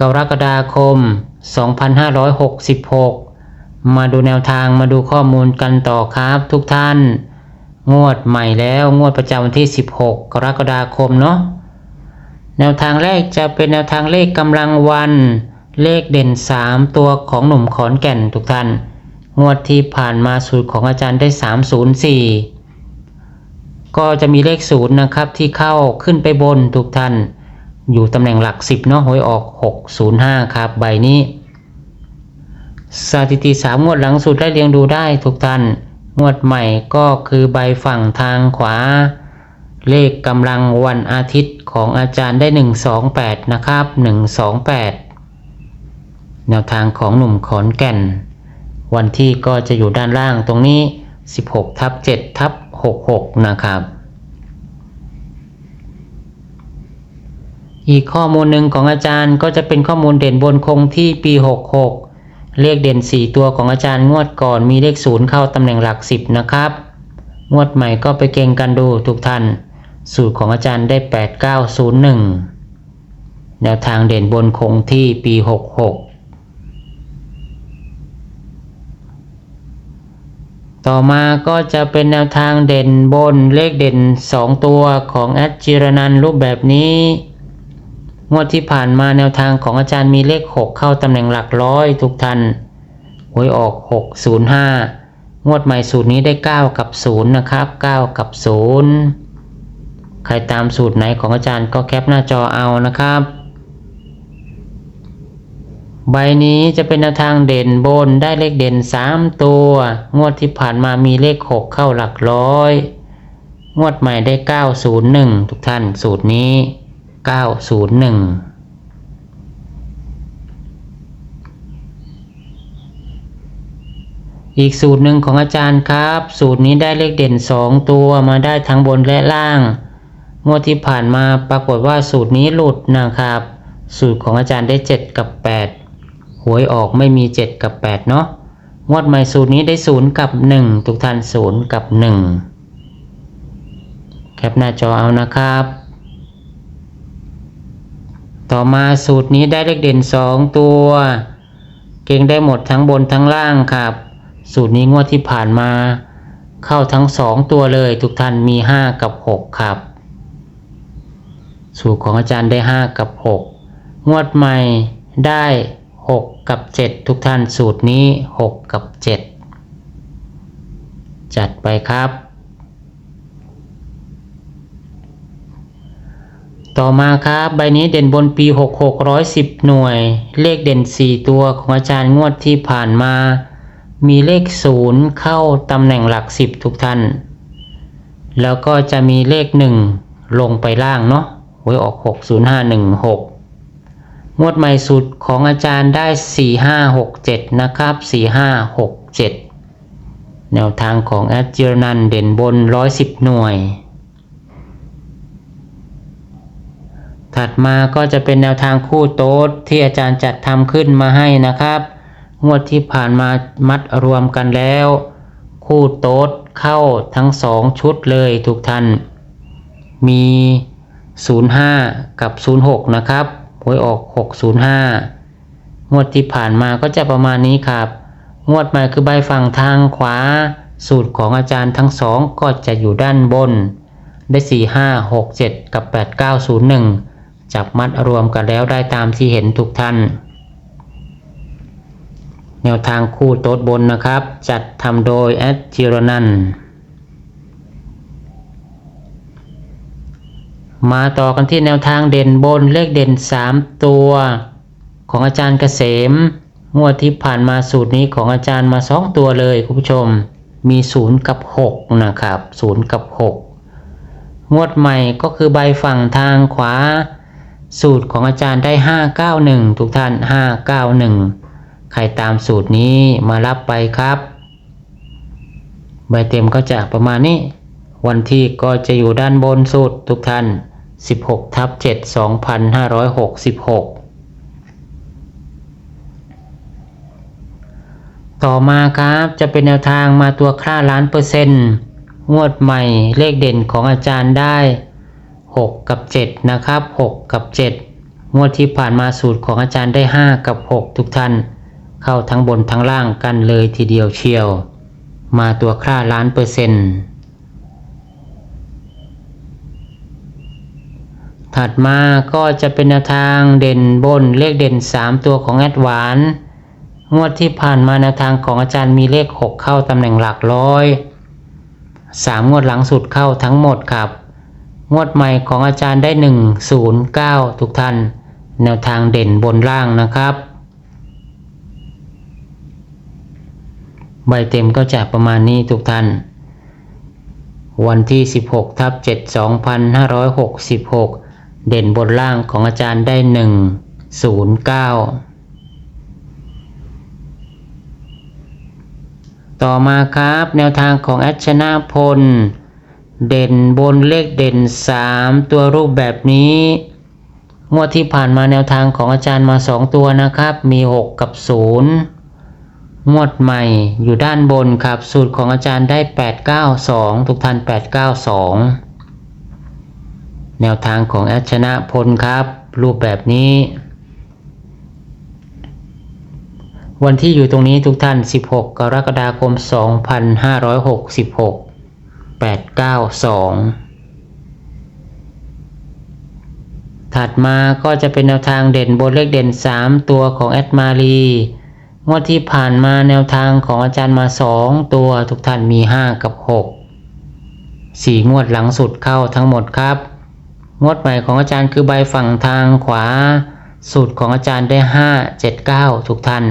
กรกฎาคม 2566 มาดูแนวทางมาดูข้อมูลกันต่อครับทุกท่าน งวดใหม่แล้วงวดประจำวันที่ 16 กรกฎาคมเนาะแนวทางแรกจะเป็นแนวทางเลขกำลังวัน เลขเด่น 3 ตัวของหนุ่มขอนแก่นทุกท่าน งวดที่ผ่านมาสูตรของอาจารย์ได้ 304 ก็จะมีเลขศูนย์นะครับที่เข้าขึ้นไปบนทุกท่าน อยู่ตำแหน่งหลัก 10เนาะหวยออก 605 ครับ ใบนี้สถิติ3งวดหลังสุดได้เรียงดูได้ทุกท่านงวดใหม่ก็คือใบฝั่งทางขวา เลขกำลังวันอาทิตย์ของอาจารย์ได้ 128 นะครับ 128 แนวทางของหนุ่มขอนแก่น วันที่ก็จะอยู่ด้านล่างตรงนี้ 16ทับ7ทับ66 นะครับ อีกข้อมูลหนึ่งของอาจารย์ก็จะเป็นข้อมูลเด่นบนคงที่ปี 66 เลขเด่น 4 ตัวของอาจารย์งวดก่อนมีเลข 0 เข้าตำแหน่งหลัก 10 นะครับ งวดใหม่ก็ไปเก่งกันดูทุกท่าน สูตรของอาจารย์ได้ 8901 แนวทางเด่นบนคงที่ปี 66 ต่อมาก็จะเป็นแนวทางเด่นบนเลขเด่น 2 ตัวของแอดจิรนันรูปแบบนี้ งวดที่ผ่านมาแนวทางของอาจารย์มีเลข 6 เข้าตำแหน่งหลักร้อยทุกท่านหวยออก 605 งวดใหม่สูตรนี้ได้ 9 กับ 0 นะครับ 9 กับ 0 ใครตามสูตรไหนของอาจารย์ก็แคปหน้าจอเอานะครับ ใบนี้จะเป็นแนวทางเด่นบนได้เลขเด่น 3 ตัว งวดที่ผ่านมามีเลข 6 เข้าหลักร้อย งวดใหม่ได้ 901 ทุกท่านสูตรนี้ 901อีกสูตรหนึ่งของอาจารย์ครับ สูตรนี้ได้เลขเด่น 2 ตัวมาได้ทั้งบนและล่าง งวดที่ผ่านมาปรากฏว่าสูตรนี้หลุดนะครับ สูตรของอาจารย์ได้ 7 กับ 8 หวยออกไม่มี 7 กับ 8 เนาะงวดใหม่สูตรนี้ได้ 0 กับ 1 ทุกท่าน 0 กับ 1 แคปหน้าจอเอานะครับ ต่อมาสูตรนี้ได้เลขเด่น 2 ตัว เก่งได้หมดทั้งบนทั้งล่างครับ สูตรนี้งวดที่ผ่านมา เข้าทั้ง 2 ตัวเลยทุกท่านมี 5 กับ 6 ครับ สูตรของอาจารย์ได้ 5 กับ 6 งวดใหม่ได้ 6 กับ 7 ทุกท่านสูตรนี้ 6 กับ 7 จัดไปครับ ต่อมาครับใบนี้เด่นบนปี 6610 หน่วย เลขเด่น 4 ตัวของอาจารย์งวดที่ผ่านมา มีเลข 0 เข้าตำแหน่งหลัก 10 ทุกท่าน แล้วก็จะมีเลข 1 ลงไปล่างเนาะหวยออก 60516งวดใหม่สุดของอาจารย์ได้ 4567 นะครับ 4567 แนวทางของแอดเจอร์นันเด่นบน 110 หน่วย ถัดมาก็จะเป็นแนวทางคู่โต๊ดที่อาจารย์จัดทำขึ้นมาให้นะครับ งวดที่ผ่านมามัดรวมกันแล้ว คู่โต๊ดเข้าทั้งสองชุดเลยทุกท่านมี 05 กับ 06 นะครับหวยออก 605 งวดที่ผ่านมาก็จะประมาณนี้ครับ งวดใหม่คือใบฝั่งทางขวา สูตรของอาจารย์ทั้งสองก็จะอยู่ด้านบน ได้ 4 5 6 7 กับ 8 9 0 1 จับมัดรวมกันแล้วได้ตามที่เห็นทุกท่าน แนวทางคู่โต๊ดบนนะครับ จัดทำโดยแอดจิรนันมาต่อกันที่แนวทางเด่นบนเลขเด่น 3 ตัว ของอาจารย์เกษม งวดที่ผ่านมาสูตรนี้ของอาจารย์มา 2 ตัวเลยคุณผู้ชมมี 0 กับ 6 นะครับ 0 กับ 6 งวดใหม่ก็คือใบฝั่งทางขวา สูตรของอาจารย์ได้ 591 ทุกท่าน 591 ใครตามสูตรนี้มารับไปครับ ใบเต็มก็จะประมาณนี้ วันที่ก็จะอยู่ด้านบนสุดทุกท่าน 16ทับ7 2566ต่อมาครับจะเป็นแนวทางมาตัวค่าล้านเปอร์เซ็นต์งวดใหม่เลขเด่นของอาจารย์ได้ 6 กับ 7 นะครับ 6 กับ 7 งวดที่ผ่านมาสูตรของอาจารย์ได้ 5 กับ 6 ทุกท่าน เข้าทั้งบนทั้งล่างกันเลยทีเดียวเชียว มาตัวค่าล้านเปอร์เซ็นต์ถัดมาก็จะเป็นแนวทางเด่นบนเลขเด่น 3 ตัวของแอดหวานงวดที่ผ่านมาแนวทางของอาจารย์มีเลข 6 เข้าตำแหน่งหลักร้อยสามงวดหลังสุดเข้าทั้งหมดครับ งวดใหม่ของอาจารย์ได้ 109 ทุกท่าน แนวทางเด่นบนล่างนะครับ ใบเต็มก็จะประมาณนี้ทุกท่าน วันที่ 16ทับ7 2566 เด่นบนล่างของอาจารย์ได้ 109ต่อมาครับ แนวทางของแอชนะพล เด่นบนเลขเด่น 3 ตัวรูปแบบนี้ งวดที่ผ่านมาแนวทางของอาจารย์มา 2 ตัวนะครับ มี 6 กับ 0 งวดใหม่อยู่ด้านบนครับ สูตรของอาจารย์ได้ 892 ทุกท่าน 892 แนวทางของแอดชนะพลครับ รูปแบบนี้ วันที่อยู่ตรงนี้ทุกท่าน 16 กรกฎาคม 2566 892ถัดมาก็จะเป็นแนวทางเด่นบนเลขเด่น 3 ตัวของแอดมารีงวดที่ผ่านมาแนวทางของอาจารย์มา 2 ตัวทุกท่านมี 5 กับ 6 4 งวดหลังสุดเข้าทั้งหมดครับ งวดใหม่ของอาจารย์คือใบฝั่งทางขวา สูตรของอาจารย์ได้ 5 7 9 ทุกท่าน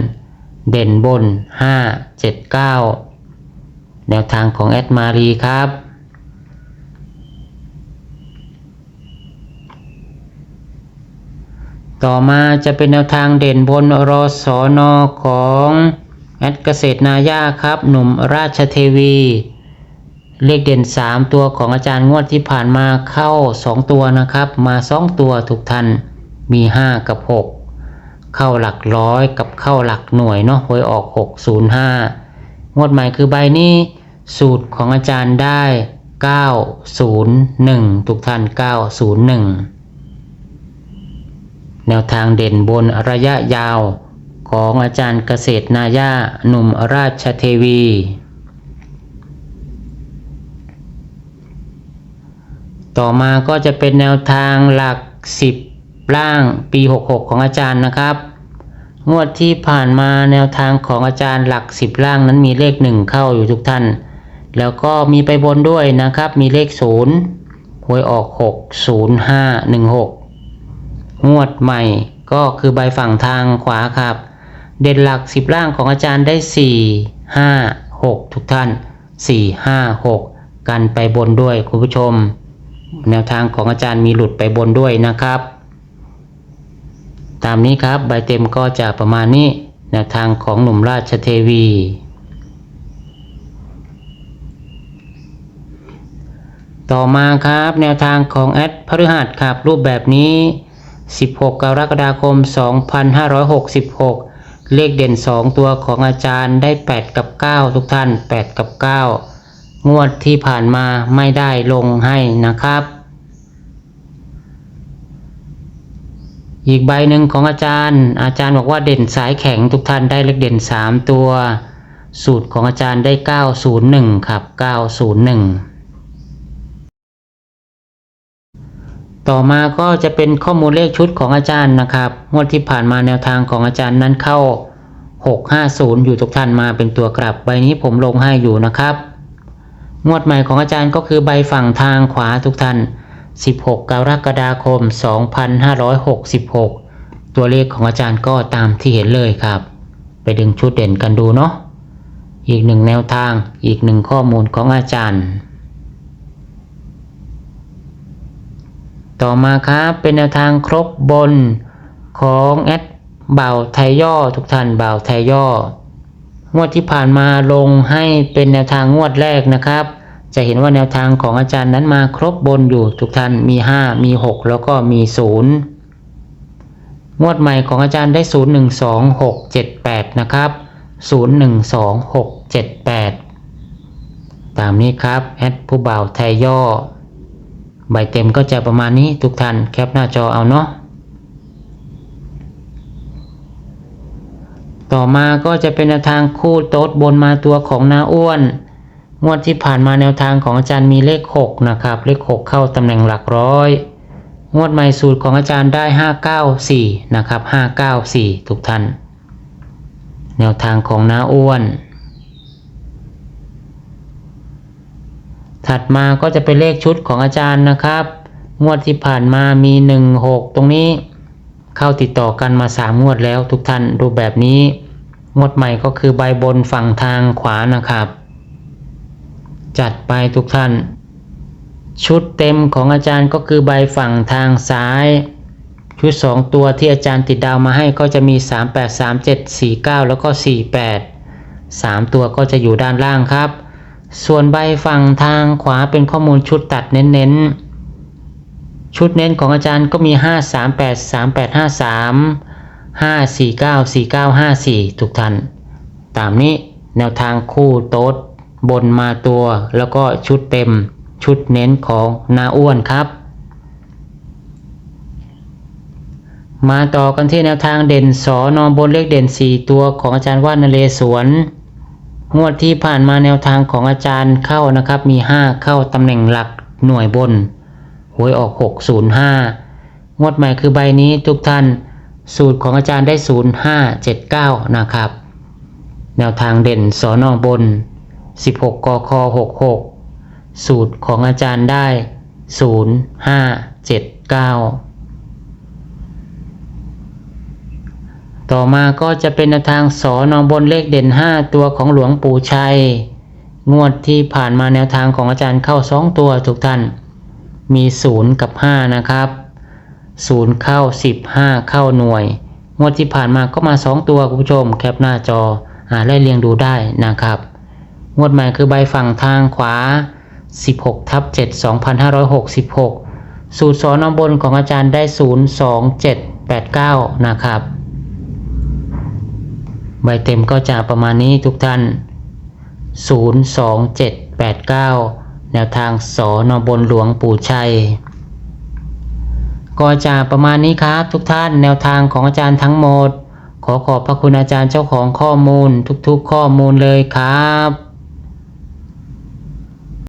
เด่นบน 5 7 9 แนวทางของแอดมารีครับ ต่อมาจะเป็นแนวทางเด่นบนรอสอนอของแอดเกษตรนายาครับ หนุ่มราชเทวี เลขเด่น 3 ตัวของอาจารย์งวดที่ผ่านมาเข้า 2 ตัวนะครับ มา 2 ตัวทุกท่านมี 5 กับ 6 เข้าหลักร้อยกับเข้าหลักหน่วยเนาะหวยออก 605 งวดใหม่คือใบนี้สูตรของอาจารย์ได้ 901 ทุกท่าน 901 แนวทางเด่นบนระยะยาวของอาจารย์เกษตรนายาหนุ่มราชเทวี ต่อมาก็จะเป็นแนวทางหลัก 10 ล่างปี 66 ของอาจารย์นะครับ งวดที่ผ่านมาแนวทางของอาจารย์หลัก10ล่างนั้นมีเลข1เข้าอยู่ทุกท่าน แล้วก็มีไปบนด้วยนะครับ มีเลข0หวยออก6 0 5 1 6งวดใหม่ก็คือใบฝั่งทางขวาครับ เด่นหลัก10ล่างของอาจารย์ได้4 5 6ทุกท่าน4 5 6กันไปบนด้วยคุณผู้ชม แนวทางของอาจารย์มีหลุดไปบนด้วยนะครับ ตามนี้ครับใบเต็มก็จะประมาณนี้แนวทางของหนุ่มราชเทวี ต่อมาครับแนวทางของแอดพฤหัสครับรูปแบบนี้ 16 กรกฎาคม 2566 เลขเด่น 2 ตัวของอาจารย์ได้ 8 กับ 9 ทุกท่าน 8 กับ 9 งวดที่ผ่านมาไม่ได้ลงให้นะครับ อีกใบหนึ่งของอาจารย์ อาจารย์บอกว่าเด่นสายแข็งทุกท่านได้เลขเด่น 3 ตัว สูตรของอาจารย์ได้ 901 ครับ 901 ต่อมาก็จะเป็นข้อมูลเลขชุดของอาจารย์นะครับงวดที่ผ่านมาแนวทางของอาจารย์นั้นเข้า 650 อยู่ทุกท่านมาเป็นตัวกลับ ใบนี้ผมลงให้อยู่นะครับ งวดใหม่ของอาจารย์ก็คือใบฝั่งทางขวาทุกท่าน 16 กรกฎาคม 2566 ตัวเลขของอาจารย์ก็ตามที่เห็นเลยครับ ไปดึงชุดเด่นกันดูเนาะอีกหนึ่งแนวทางอีกหนึ่งข้อมูลของอาจารย์ ต่อมาครับเป็นแนวทางครบบนของแอดบ่าไทยย่อทุกท่านเบาไทยย่องวดที่ผ่านมาลงให้เป็นแนวทางงวดแรกนะครับ จะเห็นว่าแนวทางของอาจารย์นั้นมาครบบนอยู่ทุกท่านมี 5 มี 6 แล้วก็มี 0 งวดใหม่ของอาจารย์ได้ 0 1 2 6 7 8 นะครับ 0 1 2 6 7 8 ตามนี้ครับ แอดผู้บ่าวไทยย่อ ใบเต็มก็จะประมาณนี้ทุกท่านแคปหน้าจอเอาเนาะต่อมาก็จะเป็นแนวทางคู่โต๊ดบนมาตัวของนาอ้วน งวดที่ผ่านมาแนวทางของอาจารย์มีเลข 6 นะครับ เลข 6 เข้าตำแหน่งหลักร้อย งวดใหม่สูตรของอาจารย์ได้ 594 นะครับ 594 ทุกท่าน แนวทางของน้าอ้วน ถัดมาก็จะเป็นเลขชุดของอาจารย์นะครับ งวดที่ผ่านมามี 1 6 ตรงนี้ เข้าติดต่อกันมา 3 งวดแล้วทุกท่านดูแบบนี้ งวดใหม่ก็คือใบบนฝั่งทางขวานะครับ จัดไปทุกท่าน ชุดเต็มของอาจารย์ก็คือใบฝั่งทางซ้าย ชุด 2 ตัวที่อาจารย์ติดดาวมาให้ก็จะมี 38 37 49 แล้วก็ 48 3 ตัวก็จะอยู่ด้านล่างครับ ส่วนใบฝั่งทางขวาเป็นข้อมูลชุดตัดเน้นๆ ชุดเน้นของอาจารย์ก็มี 5 3 8 3 8 5 3 5 4 9 4 9 5 4 ทุกท่าน ตามนี้แนวทางคู่โต๊ด บนมาตัว แล้วก็ชุดเต็มชุดเน้นของนาอ้วนครับ มาต่อกันที่แนวทางเด่นสอนอบนเลขเด่น 4 ตัวของอาจารย์ว่านนเรศวรงวดที่ผ่านมาแนวทางของอาจารย์เข้านะครับ มี 5 เข้าตำแหน่งหลักหน่วยบนหวยออก 605 งวดใหม่คือใบนี้ทุกท่านสูตรของอาจารย์ได้ 0579 นะครับ แนวทางเด่นสอนอบน 16กค66 สูตรของอาจารย์ได้ 0579 ต่อมาก็จะเป็นแนวทางสอนอบนเลขเด่น 5 ตัวของหลวงปู่ชัย งวดที่ผ่านมาแนวทางของอาจารย์เข้า 2 ตัวทุกท่าน มี 0 กับ 5 นะครับ 0 เข้า 15 เข้าหน่วย งวดที่ผ่านมาก็มา 2 ตัวคุณผู้ชมแคปหน้าจออ่าไล่เรียงดูได้นะครับ งวดใหม่คือใบฝั่งทางขวา 16ทับ7 2566 สูตรสอนอบนของอาจารย์ได้ 02789 นะครับ ใบเต็มก็จะประมาณนี้ทุกท่าน 02789 แนวทางสอนอบนหลวงปู่ชัย ก็จะประมาณนี้ครับทุกท่านแนวทางของอาจารย์ทั้งหมดขอขอบพระคุณอาจารย์เจ้าของข้อมูลทุกๆข้อมูลเลยครับ